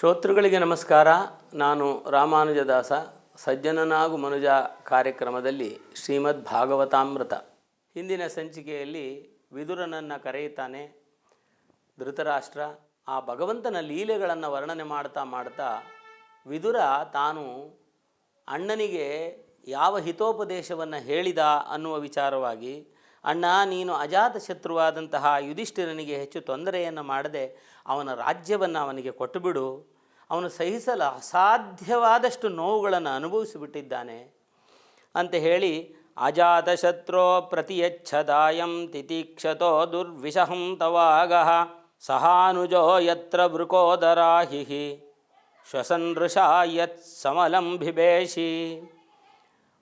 ಶ್ರೋತೃಗಳಿಗೆ ನಮಸ್ಕಾರ. ನಾನು ರಾಮಾನುಜದಾಸ ಸಜ್ಜನನಾಗು ಮನುಜ ಕಾರ್ಯಕ್ರಮದಲ್ಲಿ ಶ್ರೀಮದ್ ಭಾಗವತಾಮೃತ. ಹಿಂದಿನ ಸಂಚಿಕೆಯಲ್ಲಿ ವಿದುರನನ್ನು ಕರೆಯುತ್ತಾನೆ. ಧೃತರಾಷ್ಟ್ರ, ಆ ಭಗವಂತನ ಲೀಲೆಗಳನ್ನು ವರ್ಣನೆ ಮಾಡ್ತಾ ಮಾಡ್ತಾ ವಿದುರ ತಾನು ಅಣ್ಣನಿಗೆ ಯಾವ ಹಿತೋಪದೇಶವನ್ನು ಹೇಳಿದ ಅನ್ನುವ ವಿಚಾರವಾಗಿ, ಅಣ್ಣ, ನೀನು ಅಜಾತ ಶತ್ರುವಾದಂತಹ ಯುಧಿಷ್ಠಿರನಿಗೆ ಹೆಚ್ಚು ತೊಂದರೆಯನ್ನು ಮಾಡದೆ ಅವನ ರಾಜ್ಯವನ್ನು ಅವನಿಗೆ ಕೊಟ್ಟುಬಿಡು. ಅವನು ಸಹಿಸಲು ಅಸಾಧ್ಯವಾದಷ್ಟು ನೋವುಗಳನ್ನು ಅನುಭವಿಸಿಬಿಟ್ಟಿದ್ದಾನೆ ಅಂತ ಹೇಳಿ ಅಜಾತಶತ್ರೋ ಪ್ರತಿಯಚ್ಛದಾಯಂ ತಿತೀಕ್ಷತೋ ದುರ್ವಿಷಹಂ ತವಾಗಃ ಸಹಾನುಜೋ ಯತ್ರ ವೃಕೋದರಾಹಿ ಶ್ವಸನೃಷಾ ಯತ್ ಸಮಲಂ ಬಿಬೇಶಿ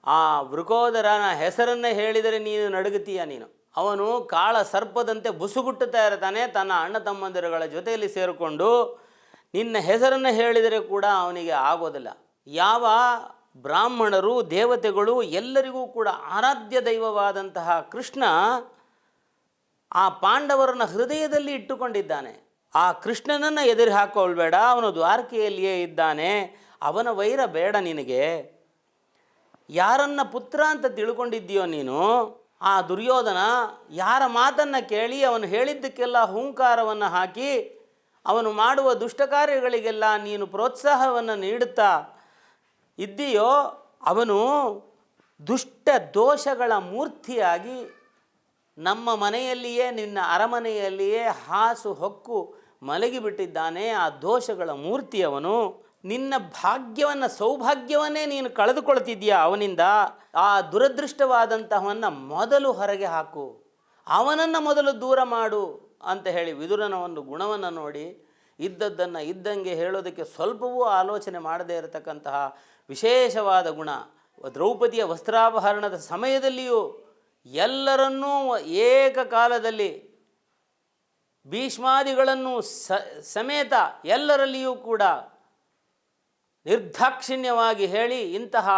ಆ ವೃಕೋದರನ ಹೆಸರನ್ನು ಹೇಳಿದರೆ ನೀನು ನಡುಗುತ್ತೀಯ ನೀನು. ಅವನು ಕಾಳ ಸರ್ಪದಂತೆ ಬುಸುಗುಟ್ಟುತ್ತಾ ಇರ್ತಾನೆ, ತನ್ನ ಅಣ್ಣ ತಮ್ಮಂದಿರುಗಳ ಜೊತೆಯಲ್ಲಿ ಸೇರಿಕೊಂಡು ನಿನ್ನ ಹೆಸರನ್ನು ಹೇಳಿದರೆ ಕೂಡ ಅವನಿಗೆ ಆಗೋದಿಲ್ಲ. ಯಾವ ಬ್ರಾಹ್ಮಣರು, ದೇವತೆಗಳು ಎಲ್ಲರಿಗೂ ಕೂಡ ಆರಾಧ್ಯ ದೈವವಾದಂತಹ ಕೃಷ್ಣ ಆ ಪಾಂಡವರನ್ನ ಹೃದಯದಲ್ಲಿ ಇಟ್ಟುಕೊಂಡಿದ್ದಾನೆ. ಆ ಕೃಷ್ಣನನ್ನು ಎದುರು ಹಾಕೋಳ್ಬೇಡ, ಅವನು ದ್ವಾರಕೆಯಲ್ಲಿಯೇ ಇದ್ದಾನೆ. ಅವನ ವೈರ ಬೇಡ ನಿನಗೆ. ಯಾರನ್ನ ಪುತ್ರ ಅಂತ ತಿಳ್ಕೊಂಡಿದ್ದೀಯೋ ನೀನು, ಆ ದುರ್ಯೋಧನ ಯಾರ ಮಾತನ್ನು ಕೇಳಿ ಅವನು ಹೇಳಿದ್ದಕ್ಕೆಲ್ಲ ಹೂಂಕಾರವನ್ನು ಹಾಕಿ ಅವನು ಮಾಡುವ ದುಷ್ಟ ಕಾರ್ಯಗಳಿಗೆಲ್ಲ ನೀನು ಪ್ರೋತ್ಸಾಹವನ್ನು ನೀಡುತ್ತಾ ಇದ್ದೀಯೋ, ಅವನು ದುಷ್ಟ ದೋಷಗಳ ಮೂರ್ತಿಯಾಗಿ ನಮ್ಮ ಮನೆಯಲ್ಲಿಯೇ, ನಿನ್ನ ಅರಮನೆಯಲ್ಲಿಯೇ ಹಾಸು ಹೊಕ್ಕು ಮಲಗಿಬಿಟ್ಟಿದ್ದಾನೆ. ಆ ದೋಷಗಳ ಮೂರ್ತಿಯವನು ನಿನ್ನ ಭಾಗ್ಯವನ್ನು, ಸೌಭಾಗ್ಯವನ್ನೇ ನೀನು ಕಳೆದುಕೊಳ್ತಿದ್ದೀಯ ಅವನಿಂದ? ಆ ದುರದೃಷ್ಟವಾದಂತಹವನ್ನು ಮೊದಲು ಹೊರಗೆ ಹಾಕು. ಅವನನ್ನು ಮೊದಲು ದೂರ ಮಾಡು. ಅಂತ ಹೇಳಿ ವಿದುರನ ಒಂದು ಗುಣವನ್ನು ನೋಡಿ ಇದ್ದದ್ದನ್ನು ಇದ್ದಂಗೆ ಹೇಳೋದಕ್ಕೆ ಸ್ವಲ್ಪವೂ ಆಲೋಚನೆ ಮಾಡದೇ ಇರತಕ್ಕಂತಹ ವಿಶೇಷವಾದ ಗುಣ, ದ್ರೌಪದಿಯ ವಸ್ತ್ರಾಪಹರಣದ ಸಮಯದಲ್ಲಿಯೂ ಎಲ್ಲರನ್ನೂ ಏಕಕಾಲದಲ್ಲಿ ಭೀಷ್ಮಾದಿಗಳನ್ನು ಸ, ಸಮೇತ ಎಲ್ಲರಲ್ಲಿಯೂ ಕೂಡ ನಿರ್ದಾಕ್ಷಿಣ್ಯವಾಗಿ ಹೇಳಿ ಇಂತಹ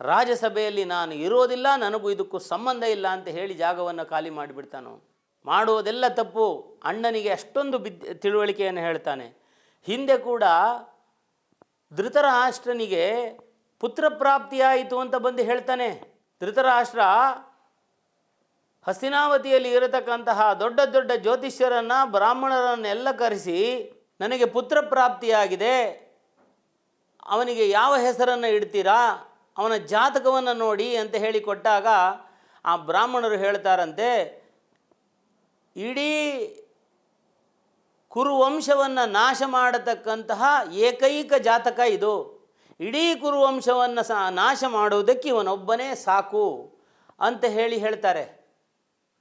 ರಾಜಸಭೆಯಲ್ಲಿ ನಾನು ಇರೋದಿಲ್ಲ, ನನಗೂ ಇದಕ್ಕೂ ಸಂಬಂಧ ಇಲ್ಲ ಅಂತ ಹೇಳಿ ಜಾಗವನ್ನು ಖಾಲಿ ಮಾಡಿಬಿಡ್ತಾನು ಮಾಡುವುದೆಲ್ಲ ತಪ್ಪು. ಅಣ್ಣನಿಗೆ ಅಷ್ಟೊಂದು ಬಿದ್ದ ತಿಳುವಳಿಕೆಯನ್ನು ಹೇಳ್ತಾನೆ. ಹಿಂದೆ ಕೂಡ ಧೃತರಾಷ್ಟ್ರನಿಗೆ ಪುತ್ರ ಪ್ರಾಪ್ತಿಯಾಯಿತು ಅಂತ ಬಂದು ಹೇಳ್ತಾನೆ. ಧೃತರಾಷ್ಟ್ರ ಹಸ್ತಿನಾವತಿಯಲ್ಲಿ ಇರತಕ್ಕಂತಹ ದೊಡ್ಡ ದೊಡ್ಡ ಜ್ಯೋತಿಷ್ಯರನ್ನು, ಬ್ರಾಹ್ಮಣರನ್ನೆಲ್ಲ ಕರೆಸಿ, ನನಗೆ ಪುತ್ರ ಪ್ರಾಪ್ತಿಯಾಗಿದೆ ಅವನಿಗೆ ಯಾವ ಹೆಸರನ್ನು ಇಡ್ತೀರಾ? ಅವನ ಜಾತಕವನ್ನು ನೋಡಿ ಅಂತ ಹೇಳಿಕೊಟ್ಟಾಗ ಆ ಬ್ರಾಹ್ಮಣರು ಹೇಳ್ತಾರಂತೆ ಇಡೀ ಕುರುವಂಶವನ್ನು ನಾಶ ಮಾಡತಕ್ಕಂತಹ ಏಕೈಕ ಜಾತಕ ಇದು. ಇಡೀ ಕುರುವಂಶವನ್ನು ಸಹ ನಾಶ ಮಾಡುವುದಕ್ಕೆ ಇವನೊಬ್ಬನೇ ಸಾಕು ಅಂತ ಹೇಳಿ ಹೇಳ್ತಾರೆ.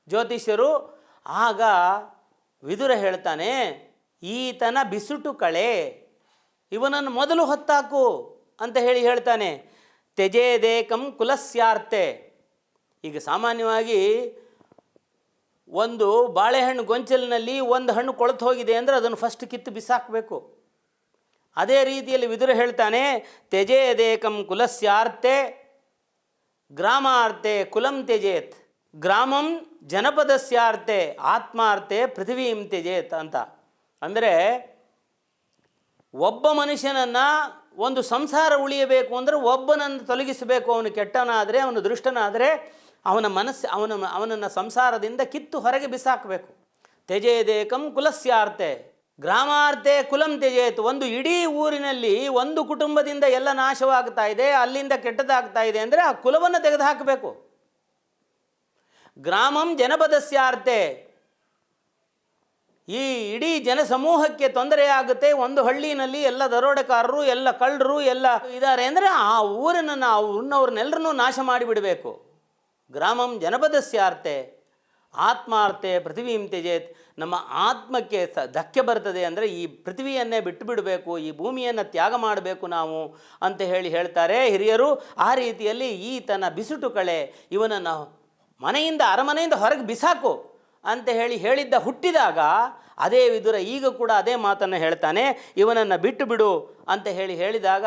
ಜ್ಯೋತಿಷ್ಯರು ಆಗ ವಿದುರ ಹೇಳ್ತಾನೆ, ಈತನ ಬಿಸುಟು ಕಳೆ, ಇವನನ್ನು ಮೊದಲು ಹೊತ್ತಾಕು ಅಂತ ಹೇಳಿ ಹೇಳ್ತಾನೆ. ತ್ಯಜೇದೇಕಂ ಕುಲಸ್ಯಾರ್ತೆ. ಈಗ ಸಾಮಾನ್ಯವಾಗಿ ಒಂದು ಬಾಳೆಹಣ್ಣು ಗೊಂಚಲಿನಲ್ಲಿ ಒಂದು ಹಣ್ಣು ಕೊಳತು ಹೋಗಿದೆ ಅಂದರೆ ಅದನ್ನು ಫಸ್ಟ್ ಕಿತ್ತು ಬಿಸಾಕಬೇಕು. ಅದೇ ರೀತಿಯಲ್ಲಿ ವಿದುರ ಹೇಳ್ತಾನೆ ತ್ಯಜೇದೇಕಂ ಕುಲಸ್ಯಾರ್ತೆ ಗ್ರಾಮಾರ್ಥೆ ಕುಲಂ ತ್ಯಜೇತ್ ಗ್ರಾಮಂ ಜನಪದಸ್ಯಾರ್ತೆ ಆತ್ಮಾರ್ಥೆ ಪೃಥ್ವೀಂ ತ್ಯಜೇತ್ ಅಂತ. ಅಂದರೆ ಒಬ್ಬ ಮನುಷ್ಯನನ್ನು ಒಂದು ಸಂಸಾರ ಉಳಿಯಬೇಕು ಅಂದರೆ ಒಬ್ಬನನ್ನು ತೊಲಗಿಸಬೇಕು, ಅವನು ಕೆಟ್ಟನಾದರೆ ಅವನು ದೃಷ್ಟನಾದರೆ ಅವನ ಮನಸ್ಸು, ಅವನ ಅವನನ್ನು ಸಂಸಾರದಿಂದ ಕಿತ್ತು ಹೊರಗೆ ಬಿಸಾಕಬೇಕು. ತ್ಯಜೇದೇಕಂ ಕುಲಸ್ಯಾರ್ತೆ. ಗ್ರಾಮಾರ್ಥೆ ಕುಲಂ ತ್ಯಜೇತು ಒಂದು ಇಡೀ ಊರಿನಲ್ಲಿ ಒಂದು ಕುಟುಂಬದಿಂದ ಎಲ್ಲ ನಾಶವಾಗ್ತಾ ಇದೆ, ಅಲ್ಲಿಂದ ಕೆಟ್ಟದಾಗ್ತಾ ಇದೆ ಅಂದರೆ ಆ ಕುಲವನ್ನು ತೆಗೆದುಹಾಕಬೇಕು. ಗ್ರಾಮಂ ಜನಪದಸ್ಯಾರ್ತೆ. ಈ ಇಡೀ ಜನಸಮೂಹಕ್ಕೆ ತೊಂದರೆಯಾಗುತ್ತೆ ಒಂದು ಹಳ್ಳಿನಲ್ಲಿ ಎಲ್ಲ ದರೋಡೆಕಾರರು, ಎಲ್ಲ ಕಳ್ಳರು, ಎಲ್ಲ ಇದ್ದಾರೆ ಅಂದರೆ ಆ ಊರನ್ನು ನಾವು ಅವ್ರನ್ನೆಲ್ಲರನ್ನೂ ನಾಶ ಮಾಡಿಬಿಡಬೇಕು. ಗ್ರಾಮಂ ಜನಪದಸ್ಯಾರ್ತೆ ಆತ್ಮಾರ್ಥೆ ಪೃಥ್ವೀಂ ತ್ಯಜೇತ್. ನಮ್ಮ ಆತ್ಮಕ್ಕೆ ಸ ಧಕ್ಕೆ ಬರ್ತದೆ ಅಂದರೆ ಈ ಪೃಥ್ವಿಯನ್ನೇ ಬಿಟ್ಟು ಬಿಡಬೇಕು ಈ ಭೂಮಿಯನ್ನು ತ್ಯಾಗ ಮಾಡಬೇಕು ನಾವು ಅಂತ ಹೇಳಿ ಹೇಳ್ತಾರೆ ಹಿರಿಯರು. ಆ ರೀತಿಯಲ್ಲಿ ಈತನ ಬಿಸುಟು ಕಳೆ ಇವನನ್ನು ಮನೆಯಿಂದ ಅರಮನೆಯಿಂದ ಹೊರಗೆ ಬಿಸಾಕು ಅಂತ ಹೇಳಿ ಹೇಳಿದ್ದ ಹುಟ್ಟಿದಾಗ ಅದೇ ವಿದುರ ಈಗ ಕೂಡ ಅದೇ ಮಾತನ್ನು ಹೇಳ್ತಾನೆ, ಇವನನ್ನು ಬಿಟ್ಟು ಬಿಡು ಅಂತ ಹೇಳಿ ಹೇಳಿದಾಗ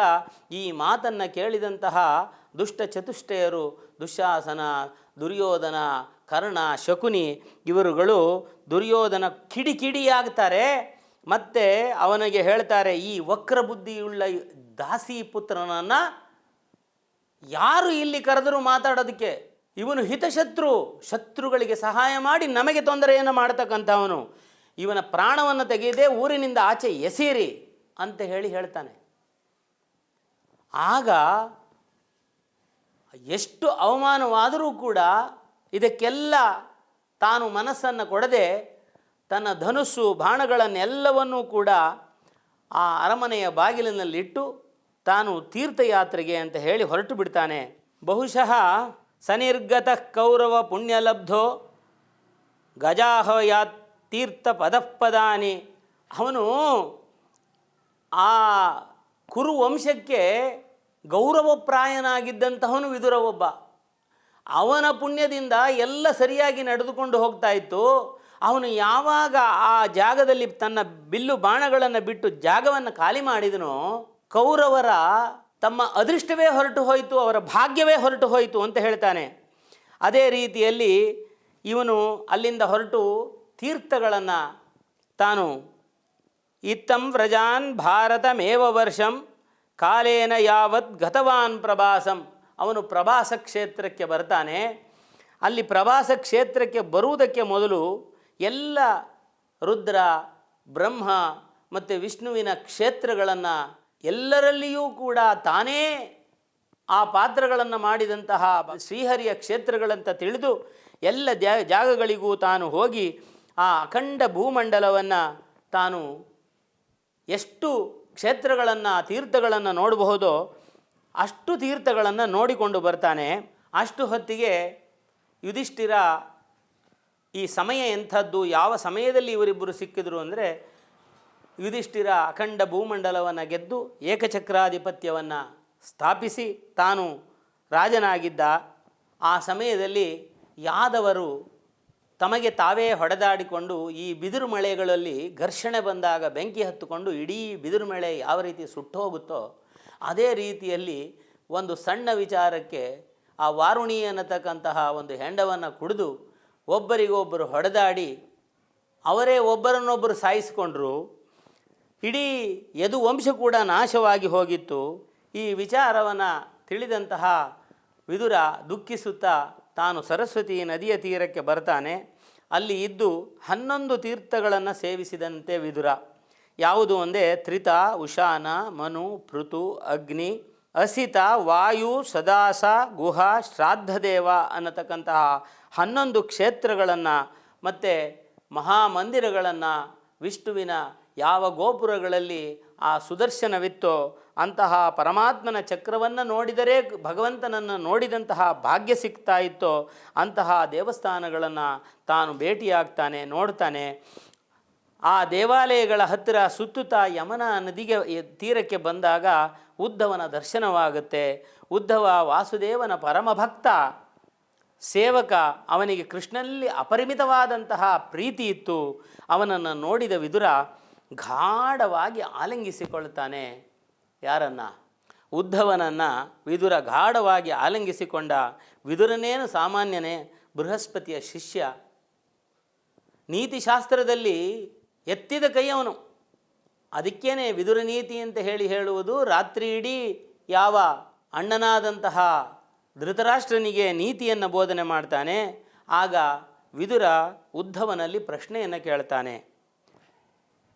ಈ ಮಾತನ್ನು ಕೇಳಿದಂತಹ ದುಷ್ಟ ಚತುಷ್ಟಯರು, ದುಶಾಸನ, ದುರ್ಯೋಧನ, ಕರ್ಣ, ಶಕುನಿ ಇವರುಗಳು ದುರ್ಯೋಧನ ಕಿಡಿ ಕಿಡಿಯಾಗ್ತಾರೆ ಮತ್ತೆ ಅವನಿಗೆ ಹೇಳ್ತಾರೆ, ಈ ವಕ್ರ ಬುದ್ಧಿಯುಳ್ಳ ದಾಸಿ ಪುತ್ರನನ್ನು ಯಾರು ಇಲ್ಲಿ ಕರೆದರೂ ಮಾತಾಡೋದಕ್ಕೆ? ಇವನು ಹಿತಶತ್ರು, ಶತ್ರುಗಳಿಗೆ ಸಹಾಯ ಮಾಡಿ ನಮಗೆ ತೊಂದರೆಯನ್ನು ಮಾಡತಕ್ಕಂಥವನು. ಇವನ ಪ್ರಾಣವನ್ನು ತೆಗೆಯದೆ ಊರಿನಿಂದ ಆಚೆ ಎಸೀರಿ ಅಂತ ಹೇಳಿ ಹೇಳ್ತಾನೆ. ಆಗ ಎಷ್ಟು ಅವಮಾನವಾದರೂ ಕೂಡ ಇದಕ್ಕೆಲ್ಲ ತಾನು ಮನಸ್ಸನ್ನು ಕೊಡದೆ ತನ್ನ ಧನುಸ್ಸು ಬಾಣಗಳನ್ನೆಲ್ಲವನ್ನೂ ಕೂಡ ಆ ಅರಮನೆಯ ಬಾಗಿಲಿನಲ್ಲಿಟ್ಟು ತಾನು ತೀರ್ಥಯಾತ್ರೆಗೆ ಅಂತ ಹೇಳಿ ಹೊರಟು ಬಿಡ್ತಾನೆ. ಬಹುಶಃ ಸನಿರ್ಗತ ಕೌರವ ಪುಣ್ಯಲಬ್ಧೋ ಯಾ ತೀರ್ಥ ಪದಪದಾನಿ ಅವನು ಆ ಕುರು ವಂಶಕ್ಕೆ ಗೌರವಪ್ರಾಯನಾಗಿದ್ದಂತಹವನು ವಿದುರ ಒಬ್ಬ ಅವನ ಪುಣ್ಯದಿಂದ ಎಲ್ಲ ಸರಿಯಾಗಿ ನಡೆದುಕೊಂಡು ಹೋಗ್ತಾ ಇತ್ತು ಅವನು ಯಾವಾಗ ಆ ಜಾಗದಲ್ಲಿ ತನ್ನ ಬಿಲ್ಲು ಬಾಣಗಳನ್ನು ಬಿಟ್ಟು ಜಾಗವನ್ನು ಖಾಲಿ ಮಾಡಿದನೋ, ಕೌರವರ ತಮ್ಮ ಅದೃಷ್ಟವೇ ಹೊರಟು ಹೋಯಿತು, ಅವರ ಭಾಗ್ಯವೇ ಹೊರಟು ಹೋಯಿತು ಅಂತ ಹೇಳ್ತಾನೆ. ಅದೇ ರೀತಿಯಲ್ಲಿ ಇವನು ಅಲ್ಲಿಂದ ಹೊರಟು ತೀರ್ಥಗಳನ್ನು ತಾನು, ಇತ್ತಂ ವ್ರಜಾನ್ ಭಾರತಮೇವ ವರ್ಷಂ ಕಾಲೇನ ಯಾವತ್ ಗತವಾನ್ ಪ್ರವಾಸಂ ಅವನು ಪ್ರವಾಸ ಕ್ಷೇತ್ರಕ್ಕೆ ಬರ್ತಾನೆ. ಅಲ್ಲಿ ಪ್ರವಾಸ ಕ್ಷೇತ್ರಕ್ಕೆ ಬರುವುದಕ್ಕೆ ಮೊದಲು ಎಲ್ಲ ರುದ್ರ, ಬ್ರಹ್ಮ ಮತ್ತು ವಿಷ್ಣುವಿನ ಕ್ಷೇತ್ರಗಳನ್ನು ಎಲ್ಲರಲ್ಲಿಯೂ ಕೂಡ ತಾನೇ ಆ ಪಾತ್ರಗಳನ್ನು ಮಾಡಿದಂತಹ ಶ್ರೀಹರಿಯ ಕ್ಷೇತ್ರಗಳಂತ ತಿಳಿದು ಎಲ್ಲ ಜಾಗಗಳಿಗೂ ತಾನು ಹೋಗಿ ಆ ಅಖಂಡ ಭೂಮಂಡಲವನ್ನು ತಾನು ಎಷ್ಟು ಕ್ಷೇತ್ರಗಳನ್ನು, ತೀರ್ಥಗಳನ್ನು ನೋಡಬಹುದು ಅಷ್ಟು ತೀರ್ಥಗಳನ್ನು ನೋಡಿಕೊಂಡು ಬರ್ತಾನೆ. ಅಷ್ಟು ಹೊತ್ತಿಗೆ ಯುಧಿಷ್ಠಿರ ಈ ಸಮಯ ಎಂಥದ್ದು, ಯಾವ ಸಮಯದಲ್ಲಿ ಇವರಿಬ್ಬರು ಸಿಕ್ಕಿದ್ರು ಅಂದರೆ ಯುಧಿಷ್ಠಿರ ಅಖಂಡ ಭೂಮಂಡಲವನ್ನು ಗೆದ್ದು ಏಕಚಕ್ರಾಧಿಪತ್ಯವನ್ನು ಸ್ಥಾಪಿಸಿ ತಾನು ರಾಜನಾಗಿದ್ದ. ಆ ಸಮಯದಲ್ಲಿ ಯಾದವರು ತಮಗೆ ತಾವೇ ಹೊಡೆದಾಡಿಕೊಂಡು ಈ ಬಿದಿರು ಮಳೆಗಳಲ್ಲಿ ಘರ್ಷಣೆ ಬಂದಾಗ ಬೆಂಕಿ ಹತ್ತುಕೊಂಡು ಇಡೀ ಬಿದಿರು ಮಳೆ ಯಾವ ರೀತಿ ಸುಟ್ಟೋಗುತ್ತೋ ಅದೇ ರೀತಿಯಲ್ಲಿ ಒಂದು ಸಣ್ಣ ವಿಚಾರಕ್ಕೆ ಆ ವಾರುಣಿ ಅನ್ನತಕ್ಕಂತಹ ಒಂದು ಹೆಂಡವನ್ನು ಕುಡಿದು ಒಬ್ಬರಿಗೊಬ್ಬರು ಹೊಡೆದಾಡಿ ಅವರೇ ಒಬ್ಬರನ್ನೊಬ್ಬರು ಸಾಯಿಸಿಕೊಂಡ್ರು. ಇಡೀ ಯದು ವಂಶ ಕೂಡ ನಾಶವಾಗಿ ಹೋಗಿತ್ತು. ಈ ವಿಚಾರವನ್ನು ತಿಳಿದಂತಹ ವಿದುರ ದುಃಖಿಸುತ್ತಾ ತಾನು ಸರಸ್ವತಿ ನದಿಯ ತೀರಕ್ಕೆ ಬರ್ತಾನೆ. ಅಲ್ಲಿ ಇದ್ದು ಹನ್ನೊಂದು ತೀರ್ಥಗಳನ್ನು ಸೇವಿಸಿದಂತೆ ವಿದುರ. ಯಾವುದು ಒಂದೇ? ತ್ರಿತ, ಉಷಾನ, ಮನು ಪೃಥು ಅಗ್ನಿ, ಅಸಿತ, ವಾಯು, ಸದಾಸ, ಗುಹ, ಶ್ರಾದ್ದದೇವ ಅನ್ನತಕ್ಕಂತಹ ಹನ್ನೊಂದು ಕ್ಷೇತ್ರಗಳನ್ನು ಮತ್ತು ಮಹಾಮಂದಿರಗಳನ್ನು ವಿಷ್ಣುವಿನ ಯಾವ ಗೋಪುರಗಳಲ್ಲಿ ಆ ಸುದರ್ಶನವಿತ್ತೋ ಅಂತಹ ಪರಮಾತ್ಮನ ಚಕ್ರವನ್ನು ನೋಡಿದರೆ ಭಗವಂತನನ್ನು ನೋಡಿದಂತಹ ಭಾಗ್ಯ ಸಿಗ್ತಾ ಇತ್ತೋ ಅಂತಹ ದೇವಸ್ಥಾನಗಳನ್ನು ತಾನು ಭೇಟಿಯಾಗ್ತಾನೆ, ನೋಡ್ತಾನೆ. ಆ ದೇವಾಲಯಗಳ ಹತ್ತಿರ ಸುತ್ತುತ್ತಾ ಯಮನ ನದಿಗೆ ತೀರಕ್ಕೆ ಬಂದಾಗ ಉದ್ಧವನ ದರ್ಶನವಾಗುತ್ತೆ. ಉದ್ಧವ ವಾಸುದೇವನ ಪರಮಭಕ್ತ, ಸೇವಕ. ಅವನಿಗೆ ಕೃಷ್ಣನಲ್ಲಿ ಅಪರಿಮಿತವಾದಂತಹ ಪ್ರೀತಿ ಇತ್ತು. ಅವನನ್ನು ನೋಡಿದ ವಿದುರ ಗಾಢವಾಗಿ ಆಲಿಂಗಿಸಿಕೊಳ್ತಾನೆ ಯಾರನ್ನ? ಉದ್ಧವನನ್ನು ವಿದುರ ಗಾಢವಾಗಿ ಆಲಂಗಿಸಿಕೊಂಡ ವಿದುರನೇನು ಸಾಮಾನ್ಯನೇ? ಬೃಹಸ್ಪತಿಯ ಶಿಷ್ಯ. ನೀತಿಶಾಸ್ತ್ರದಲ್ಲಿ ಎತ್ತಿದ ಕೈ ಅವನು ಅದಕ್ಕೇನೆ ವಿದುರ ನೀತಿ ಅಂತ ಹೇಳಿ ಹೇಳುವುದು ರಾತ್ರಿ ಇಡೀ ಯಾವ ಅಣ್ಣನಾದಂತಹ ಧೃತರಾಷ್ಟ್ರನಿಗೆ ನೀತಿಯನ್ನು ಬೋಧನೆ ಮಾಡ್ತಾನೆ. ಆಗ ವಿದುರ ಉದ್ಧವನಲ್ಲಿ ಪ್ರಶ್ನೆಯನ್ನು ಕೇಳ್ತಾನೆ.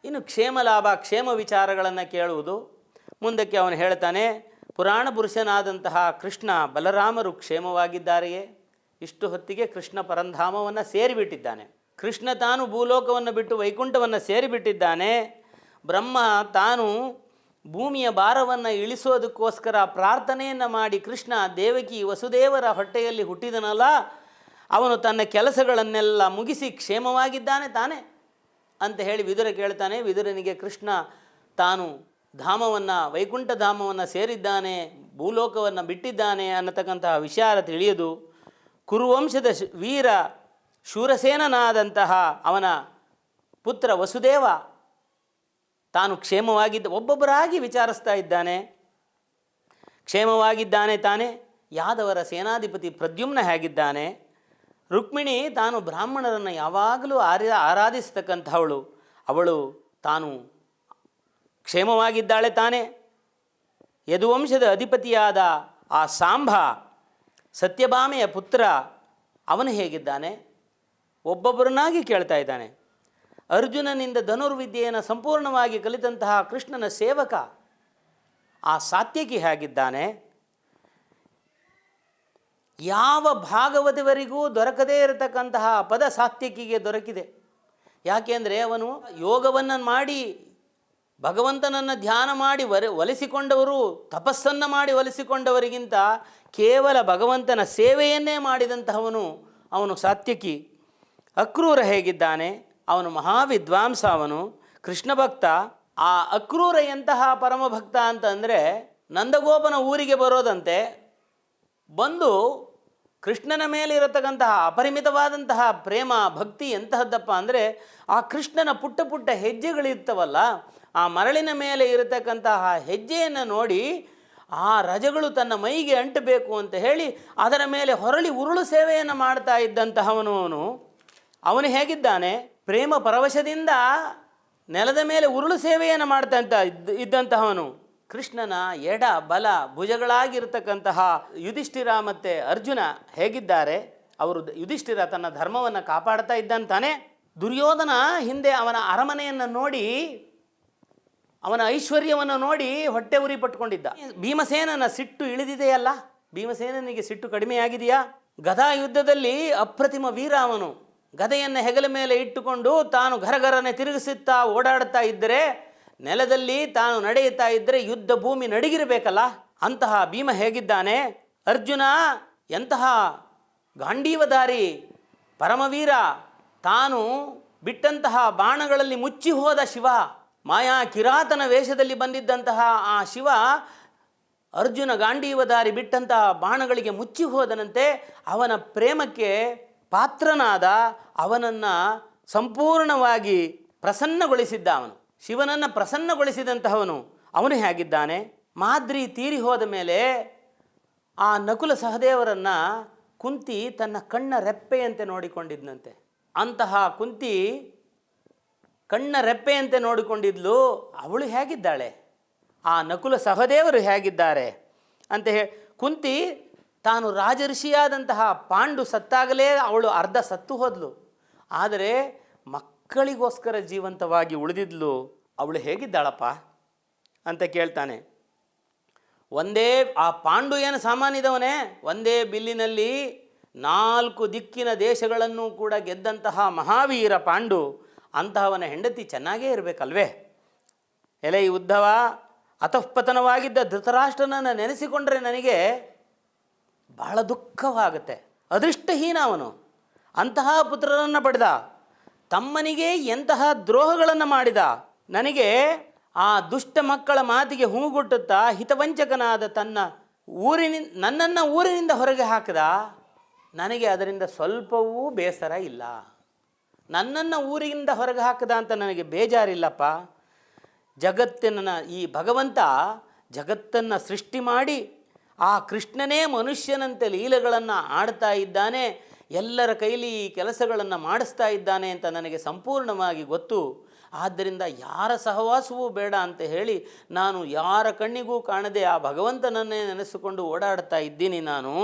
ಇನ್ನು ಕ್ಷೇಮ ಲಾಭ, ಕ್ಷೇಮ ವಿಚಾರಗಳನ್ನು ಕೇಳುವುದು. ಮುಂದಕ್ಕೆ ಅವನು ಹೇಳ್ತಾನೆ, ಪುರಾಣ ಪುರುಷನಾದಂತಹ ಕೃಷ್ಣ ಬಲರಾಮರು ಕ್ಷೇಮವಾಗಿದ್ದಾರೆಯೇ? ಇಷ್ಟು ಹೊತ್ತಿಗೆ ಕೃಷ್ಣ ಪರಂಧಾಮವನ್ನು ಸೇರಿಬಿಟ್ಟಿದ್ದಾನೆ. ಕೃಷ್ಣ ತಾನು ಭೂಲೋಕವನ್ನು ಬಿಟ್ಟು ವೈಕುಂಠವನ್ನು ಸೇರಿಬಿಟ್ಟಿದ್ದಾನೆ. ಬ್ರಹ್ಮ ತಾನು ಭೂಮಿಯ ಭಾರವನ್ನು ಇಳಿಸೋದಕ್ಕೋಸ್ಕರ ಪ್ರಾರ್ಥನೆಯನ್ನು ಮಾಡಿ ಕೃಷ್ಣ ದೇವಕಿ ವಸುದೇವರ ಹೊಟ್ಟೆಯಲ್ಲಿ ಹುಟ್ಟಿದನಲ್ಲ, ಅವನು ತನ್ನ ಕೆಲಸಗಳನ್ನೆಲ್ಲ ಮುಗಿಸಿ ಕ್ಷೇಮವಾಗಿದ್ದಾನೆ ತಾನೇ. ಅಂತ ಹೇಳಿ ವಿದುರ ಕೇಳ್ತಾನೆ, ವಿದುರನಿಗೆ ಕೃಷ್ಣ ತಾನು ಧಾಮವನ್ನು, ವೈಕುಂಠ ಧಾಮವನ್ನು ಸೇರಿದ್ದಾನೆ, ಭೂಲೋಕವನ್ನು ಬಿಟ್ಟಿದ್ದಾನೆ ಅನ್ನತಕ್ಕಂತಹ ವಿಚಾರ ತಿಳಿಯದು. ಕುರುವಂಶದ ವೀರ ಶೂರಸೇನನಾದಂತಹ ಅವನ ಪುತ್ರ ವಸುದೇವ ತಾನು ಕ್ಷೇಮವಾಗಿದ್ದ, ಒಬ್ಬೊಬ್ಬರಾಗಿ ವಿಚಾರಿಸ್ತಾ ಇದ್ದಾನೆ. ಕ್ಷೇಮವಾಗಿದ್ದಾನೆ ತಾನೇ, ಯಾದವರ ಸೇನಾಧಿಪತಿ ಪ್ರದ್ಯುಮ್ನ ಹೇಗಿದ್ದಾನೆ. ರುಕ್ಮಿಣಿ ತಾನು ಬ್ರಾಹ್ಮಣರನ್ನು ಯಾವಾಗಲೂ ಆರ್ಯ ಆರಾಧಿಸತಕ್ಕಂಥವಳು. ಅವಳು ತಾನು ಕ್ಷೇಮವಾಗಿದ್ದಾಳೆ ತಾನೇ. ಯದುವಂಶದ ಅಧಿಪತಿಯಾದ ಆ ಸಾಂಬ ಸತ್ಯಭಾಮೆಯ ಪುತ್ರ, ಅವನು ಹೇಗಿದ್ದಾನೆ? ಒಬ್ಬೊಬ್ಬರನ್ನಾಗಿ ಕೇಳ್ತಾ ಇದ್ದಾನೆ. ಅರ್ಜುನನಿಂದ ಧನುರ್ವಿದ್ಯೆಯನ್ನು ಸಂಪೂರ್ಣವಾಗಿ ಕಲಿತಂತಹ ಕೃಷ್ಣನ ಸೇವಕ, ಆ ಸಾತ್ಯಕಿ ಹೇಗಿದ್ದಾನೆ? ಯಾವ ಭಾಗವತವರಿಗೂ ದೊರಕದೇ ಇರತಕ್ಕಂತಹ ಪದ ಸಾತ್ಯಕಿಗೆ ದೊರಕಿದೆ ಯಾಕೆಂದರೆ ಅವನು ಯೋಗವನ್ನು ಮಾಡಿ, ಭಗವಂತನನ್ನು ಧ್ಯಾನ ಮಾಡಿ ವರೆ, ಒಲಿಸಿಕೊಂಡವರು, ತಪಸ್ಸನ್ನು ಮಾಡಿ ಒಲಿಸಿಕೊಂಡವರಿಗಿಂತ ಕೇವಲ ಭಗವಂತನ ಸೇವೆಯನ್ನೇ ಮಾಡಿದಂತಹವನು ಅವನು ಸಾತ್ಯಕಿ. ಅಕ್ರೂರ ಹೇಗಿದ್ದಾನೆ? ಅವನು ಮಹಾವಿದ್ವಾಂಸ ಅವನು. ಕೃಷ್ಣ ಭಕ್ತ. ಆ ಅಕ್ರೂರ ಎಂತಹ ಪರಮಭಕ್ತ ಅಂತಂದರೆ ನಂದಗೋಪನ ಊರಿಗೆ ಬರೋದಂತೆ ಬಂದು ಕೃಷ್ಣನ ಮೇಲೆ ಇರತಕ್ಕಂತಹ ಅಪರಿಮಿತವಾದಂತಹ ಪ್ರೇಮ, ಭಕ್ತಿ ಎಂತಹದ್ದಪ್ಪ ಅಂದರೆ ಆ ಕೃಷ್ಣನ ಪುಟ್ಟ ಪುಟ್ಟ ಹೆಜ್ಜೆಗಳಿರ್ತವಲ್ಲ, ಆ ಮರಳಿನ ಮೇಲೆ ಇರತಕ್ಕಂತಹ ಹೆಜ್ಜೆಯನ್ನು ನೋಡಿ ಆ ರಜಗಳು ತನ್ನ ಮೈಗೆ ಅಂಟಬೇಕು ಅಂತ ಹೇಳಿ ಅದರ ಮೇಲೆ ಹೊರಳಿ ಉರುಳು ಸೇವೆಯನ್ನು ಮಾಡ್ತಾ ಇದ್ದಂತಹವನು ಅವನು ಅವನು ಹೇಗಿದ್ದಾನೆ? ಪ್ರೇಮ ಪರವಶದಿಂದ ನೆಲದ ಮೇಲೆ ಉರುಳು ಸೇವೆಯನ್ನು ಮಾಡ್ತಾ ಇದ್ದ ಇದ್ದಂತಹವನು. ಕೃಷ್ಣನ ಎಡ ಬಲ ಭುಜಗಳಾಗಿರ್ತಕ್ಕಂತಹ ಯುಧಿಷ್ಠಿರ ಮತ್ತು ಅರ್ಜುನ ಹೇಗಿದ್ದಾರೆ, ಅವರು ಯುಧಿಷ್ಠಿರ ತನ್ನ ಧರ್ಮವನ್ನು ಕಾಪಾಡ್ತಾ ಇದ್ದಂತಾನೆ ದುರ್ಯೋಧನ ಹಿಂದೆ ಅವನ ಅರಮನೆಯನ್ನು ನೋಡಿ, ಅವನ ಐಶ್ವರ್ಯವನ್ನು ನೋಡಿ ಹೊಟ್ಟೆ ಉರಿ ಪಟ್ಕೊಂಡಿದ್ದ. ಭೀಮಸೇನನ ಸಿಟ್ಟು ಇಳಿದಿದೆಯಲ್ಲ? ಭೀಮಸೇನನಿಗೆ ಸಿಟ್ಟು ಕಡಿಮೆಯಾಗಿದೆಯಾ ಗದಾ ಯುದ್ಧದಲ್ಲಿ ಅಪ್ರತಿಮ ವೀರ ಅವನು. ಗದೆಯನ್ನು ಹೆಗಲ ಮೇಲೆ ಇಟ್ಟುಕೊಂಡು ತಾನು ಘರಘರನೆ ತಿರುಗಿಸುತ್ತಾ ಓಡಾಡ್ತಾ ಇದ್ದರೆ ನೆಲದಲ್ಲಿ ತಾನು ನಡೆಯುತ್ತಾ ಇದ್ದರೆ ಯುದ್ಧ ಭೂಮಿ ನಡಗಿರಬೇಕಲ್ಲ? ಅಂತಹ ಭೀಮ ಹೇಗಿದ್ದಾನೆ? ಅರ್ಜುನ, ಎಂತಹ ಗಾಂಡೀವಧಾರಿ, ಪರಮವೀರ, ತಾನು ಬಿಟ್ಟಂತಹ ಬಾಣಗಳಲ್ಲಿ ಮುಚ್ಚಿ ಹೋದ ಶಿವ, ಮಾಯಾ ಕಿರಾತನ ವೇಷದಲ್ಲಿ ಬಂದಿದ್ದಂತಹ ಆ ಶಿವ, ಅರ್ಜುನ ಗಾಂಡೀವಧಾರಿ ಬಿಟ್ಟಂತಹ ಬಾಣಗಳಿಗೆ ಮುಚ್ಚಿ ಹೋದನಂತೆ ಅವನ ಪ್ರೇಮಕ್ಕೆ ಪಾತ್ರನಾದ ಅವನನ್ನು ಸಂಪೂರ್ಣವಾಗಿ ಪ್ರಸನ್ನಗೊಳಿಸಿದ್ದ ಅವನು. ಶಿವನನ್ನು ಪ್ರಸನ್ನಗೊಳಿಸಿದಂತಹವನು, ಅವನು ಹೇಗಿದ್ದಾನೆ? ಮಾದ್ರಿ ತೀರಿ ಹೋದ ಮೇಲೆ ಆ ನಕುಲ ಸಹದೇವರನ್ನು ಕುಂತಿ ತನ್ನ ಕಣ್ಣ ರೆಪ್ಪೆಯಂತೆ ನೋಡಿಕೊಂಡಿದ್ನಂತೆ. ಅಂತಹ ಕುಂತಿ ಕಣ್ಣ ರೆಪ್ಪೆಯಂತೆ ನೋಡಿಕೊಂಡಿದ್ಲು, ಅವಳು ಹೇಗಿದ್ದಾಳೆ? ಆ ನಕುಲ ಸಹದೇವರು ಹೇಗಿದ್ದಾರೆ? ಅಂತ ಹೇ, ಕುಂತಿ ತಾನು ರಾಜಋಷಿಯಾದಂತಹ ಪಾಂಡು ಸತ್ತಾಗಲೇ ಅವಳು ಅರ್ಧ ಸತ್ತು ಹೋದ್ಲು. ಆದರೆ ಮಕ್ಕಳಿಗೋಸ್ಕರ ಜೀವಂತವಾಗಿ ಉಳಿದಿದ್ಲು, ಅವಳು ಹೇಗಿದ್ದಾಳಪ್ಪ? ಅಂತ ಕೇಳ್ತಾನೆ. ಒಂದೇ, ಆ ಪಾಂಡು ಏನು ಸಾಮಾನ್ಯದವನೇ? ಒಂದೇ ಬಿಲ್ಲಿನಲ್ಲಿ ನಾಲ್ಕು ದಿಕ್ಕಿನ ದೇಶಗಳನ್ನು ಕೂಡ ಗೆದ್ದಂತಹ ಮಹಾವೀರ ಪಾಂಡು, ಅಂತಹವನ ಹೆಂಡತಿ ಚೆನ್ನಾಗೇ ಇರಬೇಕಲ್ವೇ? ಎಲೆ ಈ ಉದ್ಧವ ಅತಃಪತನವಾಗಿದ್ದ ಧೃತರಾಷ್ಟ್ರನನ್ನು ನೆನೆಸಿಕೊಂಡ್ರೆ ನನಗೆ ಬಹಳ ದುಃಖವಾಗುತ್ತೆ. ಅದೃಷ್ಟಹೀನ ಅವನು. ಅಂತಹ ಪುತ್ರರನ್ನು ಪಡೆದ. ತಮ್ಮನಿಗೆ ಎಂತಹ ದ್ರೋಹಗಳನ್ನು ಮಾಡಿದ? ನನಗೆ ಆ ದುಷ್ಟ ಮಕ್ಕಳ ಮಾತಿಗೆ ಹೂಗುಟ್ಟುತ್ತಾ ಹಿತವಂಚಕನಾದ ತನ್ನ ಊರಿನ, ನನ್ನನ್ನು ಊರಿನಿಂದ ಹೊರಗೆ ಹಾಕಿದ? ನನಗೆ ಅದರಿಂದ ಸ್ವಲ್ಪವೂ ಬೇಸರ ಇಲ್ಲ. ನನ್ನನ್ನು ಊರಿನಿಂದ ಹೊರಗೆ ಹಾಕಿದ ಅಂತ ನನಗೆ ಬೇಜಾರಿಲ್ಲಪ್ಪ. ಜಗತ್ತಿನ ಈ ಭಗವಂತ ಜಗತ್ತನ್ನು ಸೃಷ್ಟಿ ಮಾಡಿ ಆ ಕೃಷ್ಣನೇ ಮನುಷ್ಯನಂತೆ ಲೀಲೆಗಳನ್ನು ಆಡ್ತಾ ಇದ್ದಾನೆ. ಎಲ್ಲರ ಕೈಲಿ ಈ ಕೆಲಸಗಳನ್ನು ಮಾಡಿಸ್ತಾ ಇದ್ದಾನೆ ಅಂತ ನನಗೆ ಸಂಪೂರ್ಣವಾಗಿ ಗೊತ್ತು. ಆದ್ದರಿಂದ ಯಾರ ಸಹವಾಸವೂ ಬೇಡ ಅಂತ ಹೇಳಿ ನಾನು ಯಾರ ಕಣ್ಣಿಗೂ ಕಾಣದೆ ಆ ಭಗವಂತನನ್ನೇ ನೆನೆಸಿಕೊಂಡು ಓಡಾಡ್ತಾ ಇದ್ದೀನಿ ನಾನು.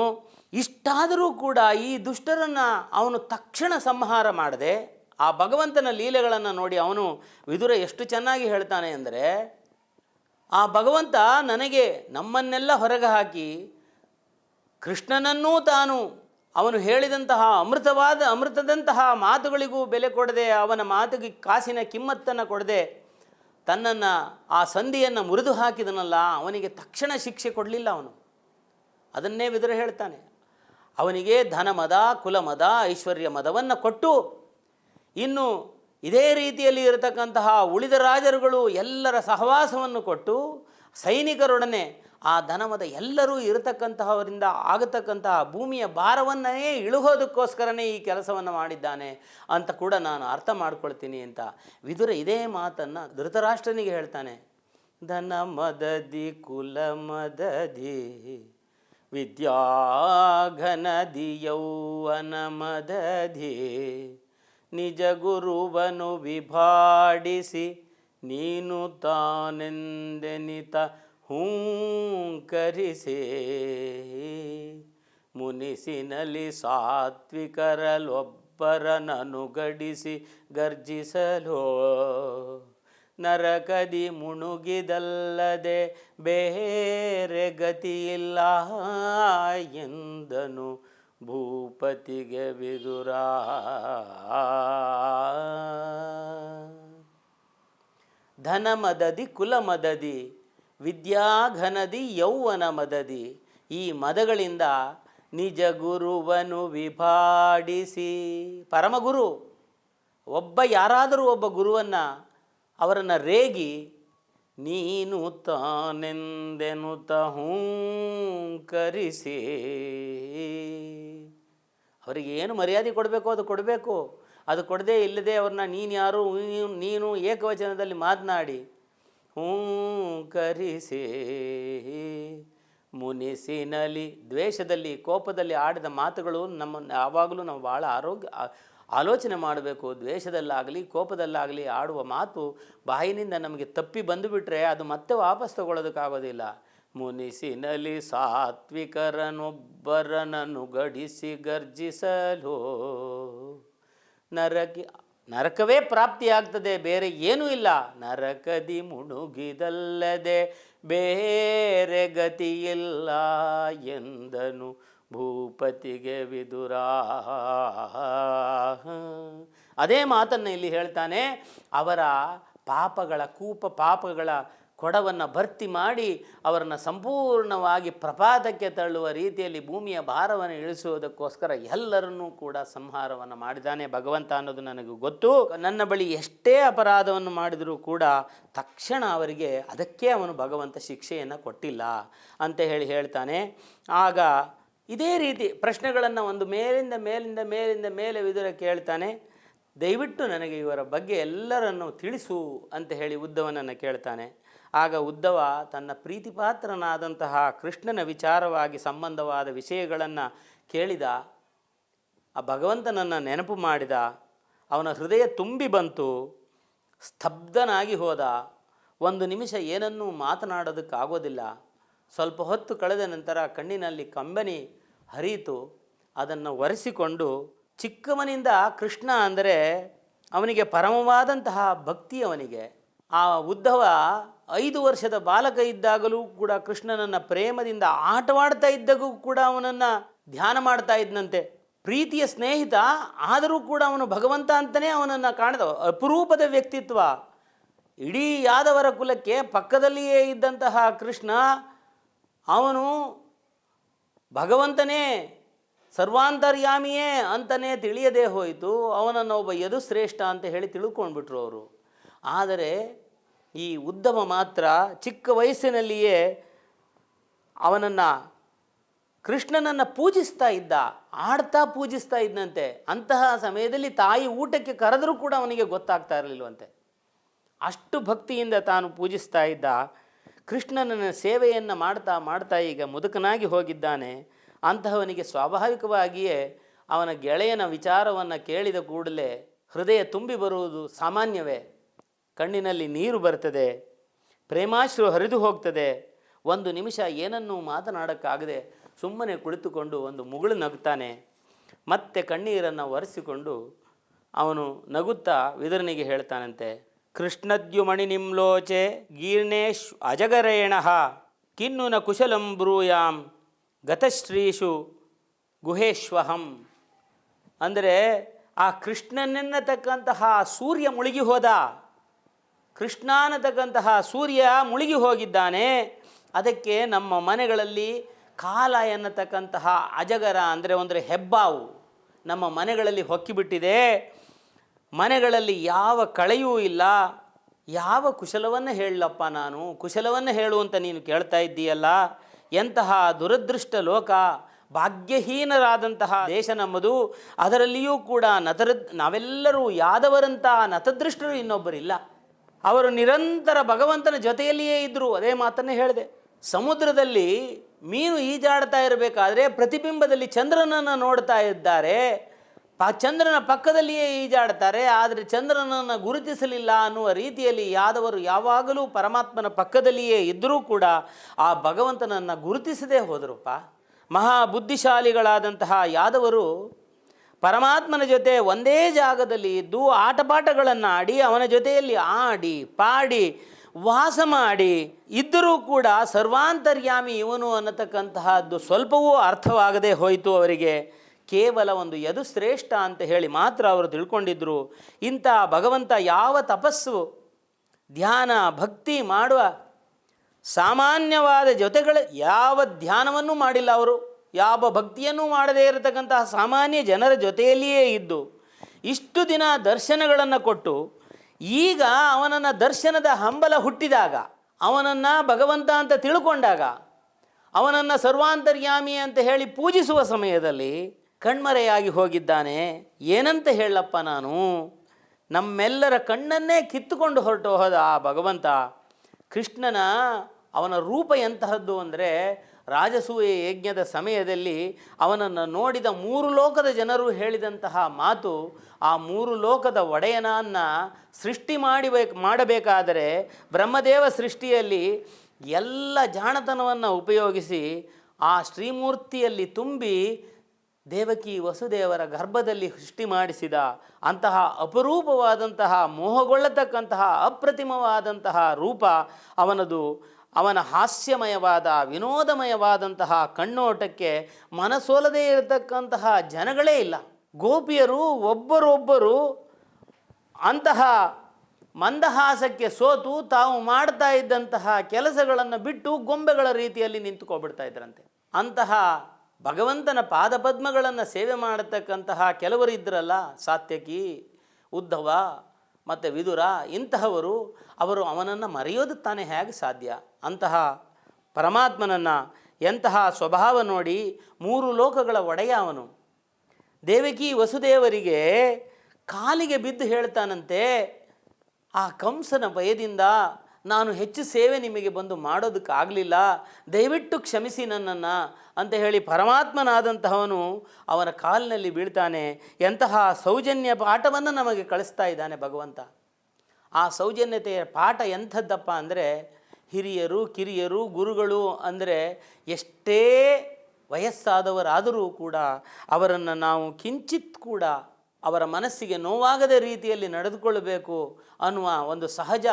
ಇಷ್ಟಾದರೂ ಕೂಡ ಈ ದುಷ್ಟರನ್ನು ಅವನು ತಕ್ಷಣ ಸಂಹಾರ ಮಾಡದೆ ಆ ಭಗವಂತನ ಲೀಲೆಗಳನ್ನು ನೋಡಿ ಅವನು ವಿದುರ ಎಷ್ಟು ಚೆನ್ನಾಗಿ ಹೇಳ್ತಾನೆ ಅಂದರೆ, ಆ ಭಗವಂತ ನನಗೆ ನಮ್ಮನ್ನೆಲ್ಲ ಹೊರಗೆ ಹಾಕಿ ಕೃಷ್ಣನನ್ನೂ ತಾನು ಅವನು ಹೇಳಿದಂತಹ ಅಮೃತವಾದ ಅಮೃತದಂತಹ ಮಾತುಗಳಿಗೂ ಬೆಲೆ ಕೊಡದೆ ಅವನ ಮಾತಿಗೆ ಕಾಸಿನ ಕಿಮ್ಮತ್ತನ್ನು ಕೊಡದೆ ತನ್ನನ್ನು ಆ ಸಂಧಿಯನ್ನು ಮುರಿದು ಹಾಕಿದನಲ್ಲ, ಅವನಿಗೆ ತಕ್ಷಣ ಶಿಕ್ಷೆ ಕೊಡಲಿಲ್ಲ ಅವನು. ಅದನ್ನೇ ವಿದುರ ಹೇಳ್ತಾನೆ. ಅವನಿಗೆ ಧನಮದ, ಕುಲಮದ ಕುಲ ಐಶ್ವರ್ಯ ಮದವನ್ನು ಕೊಟ್ಟು ಇನ್ನು ಇದೇ ರೀತಿಯಲ್ಲಿ ಇರತಕ್ಕಂತಹ ಉಳಿದ ರಾಜರುಗಳು ಎಲ್ಲರ ಸಹವಾಸವನ್ನು ಕೊಟ್ಟು ಸೈನಿಕರೊಡನೆ ಆ ಧನಮದ ಎಲ್ಲರೂ ಇರತಕ್ಕಂತಹವರಿಂದ ಆಗತಕ್ಕಂತಹ ಭೂಮಿಯ ಭಾರವನ್ನೇ ಇಳುಗೋದಕ್ಕೋಸ್ಕರನೇ ಈ ಕೆಲಸವನ್ನು ಮಾಡಿದ್ದಾನೆ ಅಂತ ಕೂಡ ನಾನು ಅರ್ಥ ಮಾಡ್ಕೊಳ್ತೀನಿ ಅಂತ. ವಿದುರ ಇದೇ ಮಾತನ್ನು ಧೃತರಾಷ್ಟ್ರನಿಗೆ ಹೇಳ್ತಾನೆ. ಧನ ಮದದಿ ಕುಲ ಮದದಿ ವಿದ್ಯಾಘನದಿ ಯೌವನ ಮದಧಿ ನಿಜ ಗುರುವನು ವಿಭಾಡಿಸಿ ನೀನು ತಾನೆಂದೆನಿತ ಹೂಂಕರಿಸೇ. ಮುನಿಸಿನಲ್ಲಿ ಸಾತ್ವಿಕರಲ್ಲೊಬ್ಬರನನುಗಡಿಸಿ ಗರ್ಜಿಸಲು. ನರಕದಿ ಮುಣುಗಿದಲ್ಲದೆ ಬೇರೆ ಗತಿಯಿಲ್ಲ ಎಂದನು ಭೂಪತಿಗೆ ಬಿದುರ ಧನ ಮದದಿ ಕುಲ ಮದದಿ ವಿದ್ಯಾಘನದಿ ಯೌವನ ಮದದಿ. ಈ ಮದಗಳಿಂದ ನಿಜ ಗುರುವನು ವಿಭಾಡಿಸಿ. ಪರಮಗುರು, ಒಬ್ಬ ಯಾರಾದರೂ ಒಬ್ಬ ಗುರುವನ್ನು ಅವರನ್ನು ರೇಗಿ, ನೀನು ತಾನೆಂದೆನು ಹೂಂಕರಿಸಿ. ಅವರಿಗೆ ಏನು ಮರ್ಯಾದೆ ಕೊಡಬೇಕು ಅದು ಕೊಡಬೇಕು. ಅದು ಕೊಡದೇ ಇಲ್ಲದೆ ಅವ್ರನ್ನ ನೀನು ಯಾರು ನೀನು ಏಕವಚನದಲ್ಲಿ ಮಾತನಾಡಿ. ಹೂಂಕರಿಸಿ. ಮುನಿಸಿನಲಿ ದ್ವೇಷದಲ್ಲಿ, ಕೋಪದಲ್ಲಿ ಆಡಿದ ಮಾತುಗಳು ನಮ್ಮ, ಯಾವಾಗಲೂ ನಾವು ಭಾಳ ಆರೋಗ್ಯ ಆಲೋಚನೆ ಮಾಡಬೇಕು. ದ್ವೇಷದಲ್ಲಾಗಲಿ, ಕೋಪದಲ್ಲಾಗಲಿ ಆಡುವ ಮಾತು ಬಾಯಿನಿಂದ ನಮಗೆ ತಪ್ಪಿ ಬಂದುಬಿಟ್ರೆ ಅದು ಮತ್ತೆ ವಾಪಸ್ ತಗೊಳ್ಳೋದಕ್ಕಾಗೋದಿಲ್ಲ. ಮುನಿಸಿನಲಿ ಸಾತ್ವಿಕರನೊಬ್ಬರನನ್ನು ಗಡಿಸಿ ಗರ್ಜಿಸಲು. ನರಕಿ ನರಕವೇ ಪ್ರಾಪ್ತಿಯಾಗ್ತದೆ, ಬೇರೆ ಏನೂ ಇಲ್ಲ. ನರಕದಿ ಮುಣುಗಿದಲ್ಲದೆ ಬೇರೆ ಗತಿಯಿಲ್ಲ ಎಂದನು ಭೂಪತಿಗೆ ವಿದುರ ಅದೇ ಮಾತನ್ನು ಇಲ್ಲಿ ಹೇಳ್ತಾನೆ, ಅವರ ಪಾಪಗಳ, ಕೂಪ ಪಾಪಗಳ ಕೊಡವನ್ನು ಭರ್ತಿ ಮಾಡಿ ಅವರನ್ನು ಸಂಪೂರ್ಣವಾಗಿ ಪ್ರಪಾತಕ್ಕೆ ತಳ್ಳುವ ರೀತಿಯಲ್ಲಿ ಭೂಮಿಯ ಭಾರವನ್ನು ಇಳಿಸುವುದಕ್ಕೋಸ್ಕರ ಎಲ್ಲರನ್ನೂ ಕೂಡ ಸಂಹಾರವನ್ನು ಮಾಡಿದ್ದಾನೆ ಭಗವಂತ ಅನ್ನೋದು ನನಗೆ ಗೊತ್ತು. ನನ್ನ ಬಳಿ ಎಷ್ಟೇ ಅಪರಾಧವನ್ನು ಮಾಡಿದರೂ ಕೂಡ ತಕ್ಷಣ ಅವರಿಗೆ ಅದಕ್ಕೆ ಅವನು ಭಗವಂತ ಶಿಕ್ಷೆಯನ್ನು ಕೊಟ್ಟಿಲ್ಲ ಅಂತ ಹೇಳಿ ಹೇಳ್ತಾನೆ. ಆಗ ಇದೇ ರೀತಿ ಪ್ರಶ್ನೆಗಳನ್ನು ಒಂದು ಮೇಲಿಂದ ಮೇಲಿಂದ ಮೇಲಿಂದ ಮೇಲೆ ವಿದುರ ಕೇಳ್ತಾನೆ. ದಯವಿಟ್ಟು ನನಗೆ ಇವರ ಬಗ್ಗೆ ಎಲ್ಲರನ್ನು ತಿಳಿಸು ಅಂತ ಹೇಳಿ ಉದ್ದವನನ್ನು ಕೇಳ್ತಾನೆ. ಆಗ ಉದ್ದವ ತನ್ನ ಪ್ರೀತಿಪಾತ್ರನಾದಂತಹ ಕೃಷ್ಣನ ವಿಚಾರವಾಗಿ ಸಂಬಂಧವಾದ ವಿಷಯಗಳನ್ನು ಕೇಳಿದ. ಆ ಭಗವಂತನನ್ನು ನೆನಪು ಮಾಡಿದ. ಅವನ ಹೃದಯ ತುಂಬಿ ಬಂತು. ಸ್ತಬ್ಧನಾಗಿ ಹೋದ. ಒಂದು ನಿಮಿಷ ಏನನ್ನೂ ಮಾತನಾಡೋದಕ್ಕಾಗೋದಿಲ್ಲ. ಸ್ವಲ್ಪ ಹೊತ್ತು ಕಳೆದ ನಂತರ ಕಣ್ಣಿನಲ್ಲಿ ಕಂಬನಿ ಹರಿಯಿತು. ಅದನ್ನು ಒರೆಸಿಕೊಂಡು, ಚಿಕ್ಕವನಿಂದ ಕೃಷ್ಣ ಅಂದರೆ ಅವನಿಗೆ ಪರಮವಾದಂತಹ ಭಕ್ತಿ ಅವನಿಗೆ. ಆ ಉದ್ಧವ ಐದು ವರ್ಷದ ಬಾಲಕ ಇದ್ದಾಗಲೂ ಕೂಡ ಕೃಷ್ಣನನ್ನು ಪ್ರೇಮದಿಂದ ಆಟವಾಡ್ತಾ ಇದ್ದಾಗೂ ಕೂಡ ಅವನನ್ನು ಧ್ಯಾನ ಮಾಡ್ತಾ ಇದ್ದಂತೆ ಪ್ರೀತಿಯ ಸ್ನೇಹಿತ, ಆದರೂ ಕೂಡ ಅವನು ಭಗವಂತ ಅಂತಲೇ ಅವನನ್ನು ಕಾಣದ. ಅಪರೂಪದ ವ್ಯಕ್ತಿತ್ವ. ಇಡೀ ಯಾದವರ ಕುಲಕ್ಕೆ ಪಕ್ಕದಲ್ಲಿಯೇ ಇದ್ದಂತಹ ಕೃಷ್ಣ, ಅವನು ಭಗವಂತನೇ, ಸರ್ವಾಂತರ್ಯಾಮಿಯೇ ಅಂತಲೇ ತಿಳಿಯದೇ ಹೋಯಿತು. ಅವನನ್ನು ಒಬ್ಬ ಯದುಶ್ರೇಷ್ಠ ಅಂತ ಹೇಳಿ ತಿಳ್ಕೊಂಡ್ಬಿಟ್ರು ಅವರು. ಆದರೆ ಈ ಉದ್ದಮ ಮಾತ್ರ ಚಿಕ್ಕ ವಯಸ್ಸಿನಲ್ಲಿಯೇ ಅವನನ್ನು ಕೃಷ್ಣನನ್ನು ಪೂಜಿಸ್ತಾ ಇದ್ದ, ಆಡ್ತಾ ಪೂಜಿಸ್ತಾ ಇದ್ದಂತೆ ಅಂತಹ ಸಮಯದಲ್ಲಿ ತಾಯಿ ಊಟಕ್ಕೆ ಕರೆದರೂ ಕೂಡ ಅವನಿಗೆ ಗೊತ್ತಾಗ್ತಾ ಇರಲಿಲ್ವಂತೆ. ಅಷ್ಟು ಭಕ್ತಿಯಿಂದ ತಾನು ಪೂಜಿಸ್ತಾ ಇದ್ದ ಕೃಷ್ಣನ ಸೇವೆಯನ್ನು ಮಾಡ್ತಾ ಮಾಡ್ತಾ ಈಗ ಮುದುಕನಾಗಿ ಹೋಗಿದ್ದಾನೆ. ಅಂತಹವನಿಗೆ ಸ್ವಾಭಾವಿಕವಾಗಿಯೇ ಅವನ ಗೆಳೆಯನ ವಿಚಾರವನ್ನು ಕೇಳಿದ ಕೂಡಲೇ ಹೃದಯ ತುಂಬಿ ಬರುವುದು ಸಾಮಾನ್ಯವೇ. ಕಣ್ಣಿನಲ್ಲಿ ನೀರು ಬರ್ತದೆ ಪ್ರೇಮಾಶ್ರು ಹರಿದು ಹೋಗ್ತದೆ. ಒಂದು ನಿಮಿಷ ಏನನ್ನೂ ಮಾತನಾಡೋಕ್ಕಾಗದೆ ಸುಮ್ಮನೆ ಕುಳಿತುಕೊಂಡು ಒಂದು ಮುಗುಳು ನಗ್ತಾನೆ ಮತ್ತೆ ಕಣ್ಣೀರನ್ನು ಒರೆಸಿಕೊಂಡು ಅವನು ನಗುತ್ತಾ ವಿದರನಿಗೆ ಹೇಳ್ತಾನಂತೆ, ಕೃಷ್ಣದ್ಯುಮಣಿ ನಿಮ್ಲೋಚೆ ಗೀರ್ಣೇಶ್ ಅಜಗರೇಣ, ಕಿನ್ನುನ ಕುಶಲಂ ಬ್ರೂಯಾಂ, ಗತಶ್ರೀಷು ಗುಹೇಶ್ವಹಂ. ಅಂದರೆ ಆ ಕೃಷ್ಣನೆನ್ನತಕ್ಕಂತಹ ಸೂರ್ಯ ಮುಳುಗಿ ಹೋದ. ಕೃಷ್ಣ ಅನ್ನತಕ್ಕಂತಹ ಸೂರ್ಯ ಮುಳುಗಿ ಹೋಗಿದ್ದಾನೆ. ಅದಕ್ಕೆ ನಮ್ಮ ಮನೆಗಳಲ್ಲಿ ಕಾಲ ಎನ್ನತಕ್ಕಂತಹ ಅಜಗರ ಅಂದರೆ ಒಂದು ಹೆಬ್ಬಾವು ನಮ್ಮ ಮನೆಗಳಲ್ಲಿ ಹೊಕ್ಕಿಬಿಟ್ಟಿದೆ. ಮನೆಗಳಲ್ಲಿ ಯಾವ ಕಳೆಯೂ ಇಲ್ಲ. ಯಾವ ಕುಶಲವನ್ನು ಹೇಳಲಪ್ಪ ನಾನು? ಕುಶಲವನ್ನು ಹೇಳುವಂತ ನೀನು ಕೇಳ್ತಾ ಇದ್ದೀಯಲ್ಲ? ಎಂತಹ ದುರದೃಷ್ಟ ಲೋಕ, ಭಾಗ್ಯಹೀನರಾದಂತಹ ದೇಶ ನಮ್ಮದು. ಅದರಲ್ಲಿಯೂ ಕೂಡ ನತರ ನಾವೆಲ್ಲರೂ ಯಾದವರಂತಹ ನತದೃಷ್ಟರು ಇನ್ನೊಬ್ಬರಿಲ್ಲ. ಅವರು ನಿರಂತರ ಭಗವಂತನ ಜೊತೆಯಲ್ಲಿಯೇ ಇದ್ದರು ಅದೇ ಮಾತನ್ನೇ ಹೇಳಿದೆ. ಸಮುದ್ರದಲ್ಲಿ ಮೀನು ಈಜಾಡ್ತಾ ಇರಬೇಕಾದ್ರೆ ಪ್ರತಿಬಿಂಬದಲ್ಲಿ ಚಂದ್ರನನ್ನು ನೋಡ್ತಾ ಇದ್ದಾರೆ. ಪ ಚಂದ್ರನ ಪಕ್ಕದಲ್ಲಿಯೇ ಈಜಾಡ್ತಾರೆ. ಆದರೆ ಚಂದ್ರನನ್ನು ಗುರುತಿಸಲಿಲ್ಲ ಅನ್ನುವ ರೀತಿಯಲ್ಲಿ ಯಾದವರು ಯಾವಾಗಲೂ ಪರಮಾತ್ಮನ ಪಕ್ಕದಲ್ಲಿಯೇ ಇದ್ದರೂ ಕೂಡ ಆ ಭಗವಂತನನ್ನು ಗುರುತಿಸದೇ ಹೋದರಪ್ಪ. ಮಹಾ ಬುದ್ಧಿಶಾಲಿಗಳಾದಂತಹ ಯಾದವರು ಪರಮಾತ್ಮನ ಜೊತೆ ಒಂದೇ ಜಾಗದಲ್ಲಿ ಇದ್ದು ಆಟಪಾಠಗಳನ್ನು ಆಡಿ, ಅವನ ಜೊತೆಯಲ್ಲಿ ಆಡಿ, ಪಾಡಿ, ವಾಸ ಮಾಡಿ ಇದ್ದರೂ ಕೂಡ ಸರ್ವಾಂತರ್ಯಾಮಿ ಇವನು ಅನ್ನತಕ್ಕಂತಹದ್ದು ಸ್ವಲ್ಪವೂ ಅರ್ಥವಾಗದೇ ಹೋಯಿತು ಅವರಿಗೆ. ಕೇವಲ ಒಂದು ಯದು ಶ್ರೇಷ್ಠ ಅಂತ ಹೇಳಿ ಮಾತ್ರ ಅವರು ತಿಳ್ಕೊಂಡಿದ್ದರು ಇಂಥ ಭಗವಂತ ಯಾವ ತಪಸ್ಸು, ಧ್ಯಾನ, ಭಕ್ತಿ ಮಾಡುವ ಸಾಮಾನ್ಯವಾದ ಜೊತೆಗಳ ಯಾವ ಧ್ಯಾನವನ್ನು ಮಾಡಿಲ್ಲ ಅವರು. ಯಾವ ಭಕ್ತಿಯನ್ನು ಮಾಡದೇ ಇರತಕ್ಕಂತಹ ಸಾಮಾನ್ಯ ಜನರ ಜೊತೆಯಲ್ಲಿಯೇ ಇದ್ದು ಇಷ್ಟು ದಿನ ದರ್ಶನಗಳನ್ನು ಕೊಟ್ಟು ಈಗ ಅವನನ್ನು ದರ್ಶನದ ಹಂಬಲ ಹುಟ್ಟಿದಾಗ, ಅವನನ್ನು ಭಗವಂತ ಅಂತ ತಿಳ್ಕೊಂಡಾಗ, ಅವನನ್ನು ಸರ್ವಾಂತರ್ಯಾಮಿ ಅಂತ ಹೇಳಿ ಪೂಜಿಸುವ ಸಮಯದಲ್ಲಿ ಕಣ್ಮರೆಯಾಗಿ ಹೋಗಿದ್ದಾನೆ. ಏನಂತ ಹೇಳಪ್ಪ ನಾನು? ನಮ್ಮೆಲ್ಲರ ಕಣ್ಣನ್ನೇ ಕಿತ್ತುಕೊಂಡು ಹೊರಟು ಹೋದ ಆ ಭಗವಂತ ಕೃಷ್ಣನ ಅವನ ರೂಪ ಎಂತಹದ್ದು ಅಂದರೆ ರಾಜಸೂಯ ಯಜ್ಞದ ಸಮಯದಲ್ಲಿ ಅವನನ್ನು ನೋಡಿದ ಮೂರು ಲೋಕದ ಜನರು ಹೇಳಿದಂತಹ ಮಾತು, ಆ ಮೂರು ಲೋಕದ ಒಡೆಯನನ್ನು ಸೃಷ್ಟಿ ಮಾಡಿಬೇಕು ಮಾಡಬೇಕಾದರೆ ಬ್ರಹ್ಮದೇವ ಸೃಷ್ಟಿಯಲ್ಲಿ ಎಲ್ಲ ಜಾಣತನವನ್ನು ಉಪಯೋಗಿಸಿ ಆ ಶ್ರೀಮೂರ್ತಿಯಲ್ಲಿ ತುಂಬಿ ದೇವಕಿ ವಸುದೇವರ ಗರ್ಭದಲ್ಲಿ ಸೃಷ್ಟಿ ಮಾಡಿಸಿದ ಅಂತಹ ಅಪರೂಪವಾದಂತಹ ಮೋಹಗೊಳ್ಳತಕ್ಕಂತಹ ಅಪ್ರತಿಮವಾದಂತಹ ರೂಪ ಅವನದು. ಅವನ ಹಾಸ್ಯಮಯವಾದ, ವಿನೋದಮಯವಾದಂತಹ ಕಣ್ಣೋಟಕ್ಕೆ ಮನಸೋಲದೇ ಇರತಕ್ಕಂತಹ ಜನಗಳೇ ಇಲ್ಲ. ಗೋಪಿಯರು ಒಬ್ಬರೊಬ್ಬರು ಅಂತಹ ಮಂದಹಾಸಕ್ಕೆ ಸೋತು ತಾವು ಮಾಡ್ತಾ ಇದ್ದಂತಹ ಕೆಲಸಗಳನ್ನು ಬಿಟ್ಟು ಗೊಂಬೆಗಳ ರೀತಿಯಲ್ಲಿ ನಿಂತುಕೊಬಿಡ್ತಾ ಇದ್ರಂತೆ. ಅಂತಹ ಭಗವಂತನ ಪಾದಪದ್ಮಗಳನ್ನು ಸೇವೆ ಮಾಡತಕ್ಕಂತಹ ಕೆಲವರು ಇದ್ರಲ್ಲ ಸಾತ್ಯಕಿ, ಉದ್ಧವ ಮತ್ತು ವಿದುರ, ಇಂತಹವರು ಅವರು ಅವನನ್ನು ಮರೆಯೋದು ತಾನೇ ಹೇಗೆ ಸಾಧ್ಯ? ಅಂತಹ ಪರಮಾತ್ಮನನ್ನು ಎಂತಹ ಸ್ವಭಾವ ನೋಡಿ ಮೂರು ಲೋಕಗಳ ಒಡೆಯ ಅವನು. ದೇವಕಿ ವಸುದೇವರಿಗೆ ಕಾಲಿಗೆ ಬಿದ್ದು ಹೇಳ್ತಾನಂತೆ, ಆ ಕಂಸನ ಭಯದಿಂದ ನಾನು ಹೆಚ್ಚು ಸೇವೆ ನಿಮಗೆ ಬಂದು ಮಾಡೋದಕ್ಕಾಗಲಿಲ್ಲ, ದಯವಿಟ್ಟು ಕ್ಷಮಿಸಿ ನನ್ನನ್ನು ಅಂತ ಹೇಳಿ ಪರಮಾತ್ಮನಾದಂತಹವನು ಅವನ ಕಾಲಿನಲ್ಲಿ ಬೀಳ್ತಾನೆ. ಎಂತಹ ಸೌಜನ್ಯ ಪಾಠವನ್ನು ನಮಗೆ ಕಳಿಸ್ತಾ ಇದ್ದಾನೆ ಭಗವಂತ. ಆ ಸೌಜನ್ಯತೆಯ ಪಾಠ ಎಂಥದ್ದಪ್ಪ ಅಂದರೆ, ಹಿರಿಯರು, ಕಿರಿಯರು, ಗುರುಗಳು ಅಂದರೆ ಎಷ್ಟೇ ವಯಸ್ಸಾದವರಾದರೂ ಕೂಡ ಅವರನ್ನು ನಾವು ಕಿಂಚಿತ್ ಕೂಡ ಅವರ ಮನಸ್ಸಿಗೆ ನೋವಾಗದ ರೀತಿಯಲ್ಲಿ ನಡೆದುಕೊಳ್ಳಬೇಕು ಅನ್ನುವ ಒಂದು ಸಹಜ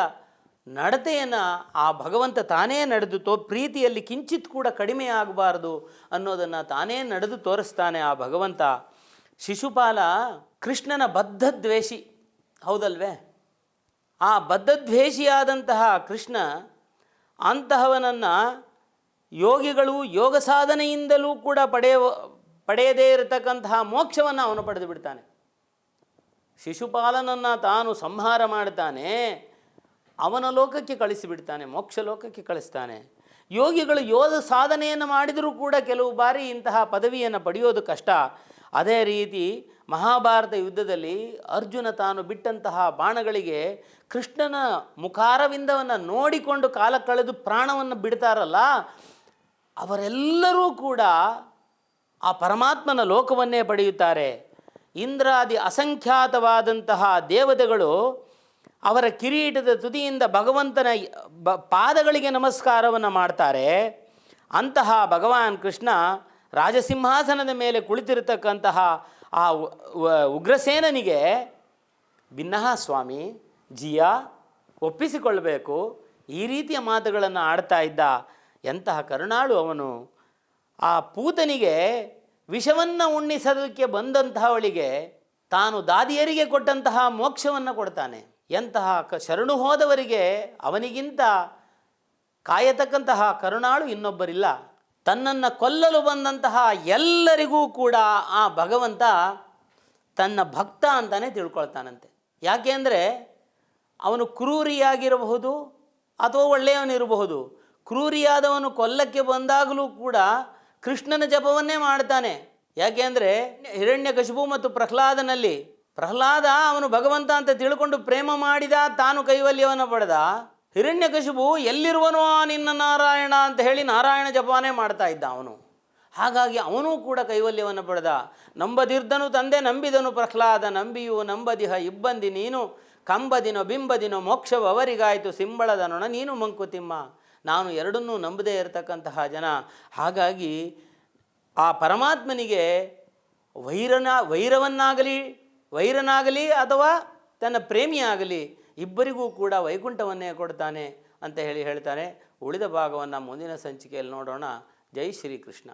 ನಡತೆಯನ್ನು ಆ ಭಗವಂತ ತಾನೇ ನಡೆದು ತೋ ಪ್ರೀತಿಯಲ್ಲಿ ಕಿಂಚಿತ್ ಕೂಡ ಕಡಿಮೆ ಆಗಬಾರ್ದು ಅನ್ನೋದನ್ನು ತಾನೇ ನಡೆದು ತೋರಿಸ್ತಾನೆ ಆ ಭಗವಂತ. ಶಿಶುಪಾಲ ಕೃಷ್ಣನ ಬದ್ಧದ್ವೇಷಿ. ಹೌದಲ್ವೇ? ಆ ಬದ್ಧದ್ವೇಷಿಯಾದಂತಹ ಕೃಷ್ಣ ಅಂತಹವನನ್ನು ಯೋಗಿಗಳು ಯೋಗ ಸಾಧನೆಯಿಂದಲೂ ಕೂಡ ಪಡೆಯ ಪಡೆಯದೇ ಇರತಕ್ಕಂತಹ ಮೋಕ್ಷವನ್ನು ಅವನು ಪಡೆದು ಬಿಡ್ತಾನೆ. ಶಿಶುಪಾಲನನ್ನು ತಾನು ಸಂಹಾರ ಮಾಡ್ತಾನೆ. ಅವನ ಲೋಕಕ್ಕೆ ಕಳಿಸಿಬಿಡ್ತಾನೆ, ಮೋಕ್ಷ ಲೋಕಕ್ಕೆ ಕಳಿಸ್ತಾನೆ. ಯೋಗಿಗಳು ಯೋಧ ಸಾಧನೆಯನ್ನು ಮಾಡಿದರೂ ಕೂಡ ಕೆಲವು ಬಾರಿ ಇಂತಹ ಪದವಿಯನ್ನು ಪಡೆಯೋದು ಕಷ್ಟ. ಅದೇ ರೀತಿ ಮಹಾಭಾರತ ಯುದ್ಧದಲ್ಲಿ ಅರ್ಜುನ ತಾನು ಬಿಟ್ಟಂತಹ ಬಾಣಗಳಿಗೆ ಕೃಷ್ಣನ ಮುಖಾರವಿಂದವನ್ನು ನೋಡಿಕೊಂಡು ಕಾಲ ಕಳೆದು ಪ್ರಾಣವನ್ನು ಬಿಡ್ತಾರಲ್ಲ, ಅವರೆಲ್ಲರೂ ಕೂಡ ಆ ಪರಮಾತ್ಮನ ಲೋಕವನ್ನೇ ಪಡೆಯುತ್ತಾರೆ. ಇಂದ್ರಾದಿ ಅಸಂಖ್ಯಾತವಾದಂತಹ ದೇವತೆಗಳು ಅವರ ಕಿರೀಟದ ತುದಿಯಿಂದ ಭಗವಂತನ ಬ, ಪಾದಗಳಿಗೆ ನಮಸ್ಕಾರವನ್ನು ಮಾಡ್ತಾರೆ. ಅಂತಹ ಭಗವಾನ್ ಕೃಷ್ಣ ರಾಜಸಿಂಹಾಸನದ ಮೇಲೆ ಕುಳಿತಿರತಕ್ಕಂತಹ ಆ ಉಗ್ರಸೇನನಿಗೆ ಭಿನ್ನಹ ಸ್ವಾಮಿ, ಜಿಯ ಒಪ್ಪಿಸಿಕೊಳ್ಳಬೇಕು ಈ ರೀತಿಯ ಮಾತುಗಳನ್ನು ಆಡ್ತಾ ಇದ್ದ ಎಂತಹ ಕರುಣಾಳು ಅವನು. ಆ ಪೂತನಿಗೆ ವಿಷವನ್ನು ಉಣ್ಣಿಸೋದಕ್ಕೆ ಬಂದಂತಹವಳಿಗೆ ತಾನು ದಾದಿಯರಿಗೆ ಕೊಟ್ಟಂತಹ ಮೋಕ್ಷವನ್ನು ಕೊಡ್ತಾನೆ. ಎಂತಹ ಕ ಶರಣು ಹೋದವರಿಗೆ ಅವನಿಗಿಂತ ಕಾಯತಕ್ಕಂತಹ ಕರುಣಾಳು ಇನ್ನೊಬ್ಬರಿಲ್ಲ. ತನ್ನನ್ನು ಕೊಲ್ಲಲು ಬಂದಂತಹ ಎಲ್ಲರಿಗೂ ಕೂಡ ಆ ಭಗವಂತ ತನ್ನ ಭಕ್ತ ಅಂತಾನೆ ತಿಳ್ಕೊಳ್ತಾನಂತೆ. ಯಾಕೆ ಅಂದರೆ ಅವನು ಕ್ರೂರಿಯಾಗಿರಬಹುದು ಅಥವಾ ಒಳ್ಳೆಯವನಿರಬಹುದು. ಕ್ರೂರಿಯಾದವನು ಕೊಲ್ಲಕ್ಕೆ ಬಂದಾಗಲೂ ಕೂಡ ಕೃಷ್ಣನ ಜಪವನ್ನೇ ಮಾಡ್ತಾನೆ. ಯಾಕೆ ಅಂದರೆ ಹಿರಣ್ಯ ಕಶುಬು ಮತ್ತು ಪ್ರಹ್ಲಾದನಲ್ಲಿ ಪ್ರಹ್ಲಾದ ಅವನು ಭಗವಂತ ಅಂತ ತಿಳ್ಕೊಂಡು ಪ್ರೇಮ ಮಾಡಿದ, ತಾನು ಕೈವಲ್ಯವನ್ನು ಪಡೆದ. ಹಿರಣ್ಯಕಶಿಪು ಎಲ್ಲಿರುವನೋ ಆ ನಿನ್ನ ನಾರಾಯಣ? ಅಂತ ಹೇಳಿ ನಾರಾಯಣ ಜಪಾನೇ ಮಾಡ್ತಾ ಇದ್ದ ಅವನು. ಹಾಗಾಗಿ ಅವನೂ ಕೂಡ ಕೈವಲ್ಯವನ್ನು ಪಡೆದ. ನಂಬದಿರ್ದನು ತಂದೆ, ನಂಬಿದನು ಪ್ರಹ್ಲಾದ. ನಂಬಿಯು ನಂಬದಿಹ, ಇಬ್ಬಂದಿ ನೀನು, ಕಂಬದಿನೋ ಬಿಂಬದಿನೋ ಮೋಕ್ಷವು ಅವರಿಗಾಯಿತು, ಸಿಂಬಳದ ನೊಣ ನೀನು ಮಂಕುತಿಮ್ಮ. ನಾನು ಎರಡನ್ನೂ ನಂಬದೇ ಇರತಕ್ಕಂತಹ ಜನ. ಹಾಗಾಗಿ ಆ ಪರಮಾತ್ಮನಿಗೆ ವೈರನ, ವೈರವನ್ನಾಗಲಿ ವೈರನಾಗಲಿ ಅಥವಾ ತನ್ನ ಪ್ರೇಮಿಯಾಗಲಿ ಇಬ್ಬರಿಗೂ ಕೂಡ ವೈಕುಂಠವನ್ನೇ ಕೊಡ್ತಾನೆ ಅಂತ ಹೇಳಿ ಹೇಳ್ತಾರೆ. ಉಳಿದ ಭಾಗವನ್ನು ಮುಂದಿನ ಸಂಚಿಕೆಯಲ್ಲಿ ನೋಡೋಣ. ಜೈ ಶ್ರೀಕೃಷ್ಣ.